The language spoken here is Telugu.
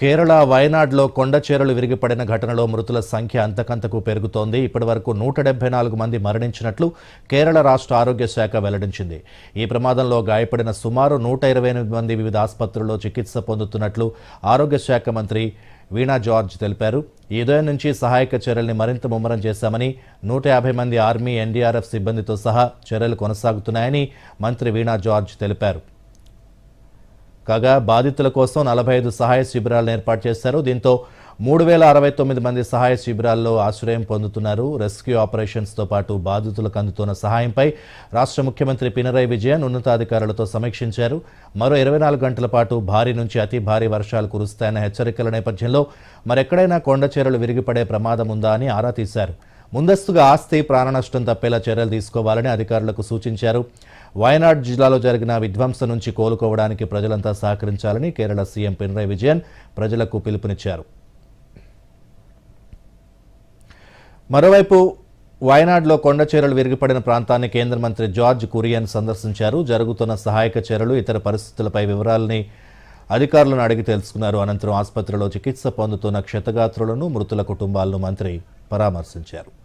కేరళ వయనాడ్లో కొండ చీరలు విరిగిపడిన ఘటనలో మృతుల సంఖ్య అంతకంతకు పెరుగుతోంది. ఇప్పటివరకు నూట డెబ్బై నాలుగు మంది మరణించినట్లు కేరళ రాష్ట్ర ఆరోగ్య శాఖ వెల్లడించింది. ఈ ప్రమాదంలో గాయపడిన సుమారు నూట ఇరవై ఎనిమిది మంది వివిధ ఆసుపత్రుల్లో చికిత్స పొందుతున్నట్లు ఆరోగ్య శాఖ మంత్రి వీణా జార్జ్ తెలిపారు. ఈ ఉదయం నుంచి సహాయక చర్యల్ని మరింత ముమ్మరం చేశామని నూట యాభై మంది ఆర్మీ ఎన్డీఆర్ఎఫ్ సిబ్బందితో సహా చర్యలు కొనసాగుతున్నాయని మంత్రి వీణా జార్జ్ తెలిపారు. కాగా బాధితుల కోసం నలభై ఐదు సహాయ శిబిరాలను ఏర్పాటు చేశారు. దీంతో మూడు వేల అరవై తొమ్మిది మంది సహాయ శిబిరాల్లో ఆశ్రయం పొందుతున్నారు. రెస్క్యూ ఆపరేషన్స్తో పాటు బాధితులకు అందుతున్న సహాయంపై రాష్ట్ర ముఖ్యమంత్రి పినరై విజయన్ ఉన్నతాధికారులతో సమీక్షించారు. మరో ఇరవై నాలుగు గంటల పాటు భారీ నుంచి అతి భారీ వర్షాలు కురుస్తాయన్న హెచ్చరికల నేపథ్యంలో మరెక్కడైనా కొండచీరలు విరిగిపడే ప్రమాదం ఉందా అని ఆరా తీశారు. ముందస్తుగా ఆస్తి ప్రాణనష్టం తప్పేలా చర్యలు తీసుకోవాలని అధికారులకు సూచించారు. వయనాడ్ జిల్లాలో జరిగిన విధ్వంసం నుంచి కోలుకోవడానికి ప్రజలంతా సహకరించాలని కేరళ సీఎం పినరయ్ విజయన్ ప్రజలకు పిలుపునిచ్చారు. మరోవైపు వయనాడ్లో కొండ చీరలు విరిగిపడిన ప్రాంతాన్ని కేంద్ర మంత్రి జార్జ్ కురియన్ సందర్శించారు. జరుగుతున్న సహాయక చర్యలు ఇతర పరిస్థితులపై వివరాలని అధికారులను అడిగి తెలుసుకున్నారు. అనంతరం ఆసుపత్రిలో చికిత్స పొందుతున్న క్షతగాత్రులను మృతుల కుటుంబాలను మంత్రి పరామర్శించారు.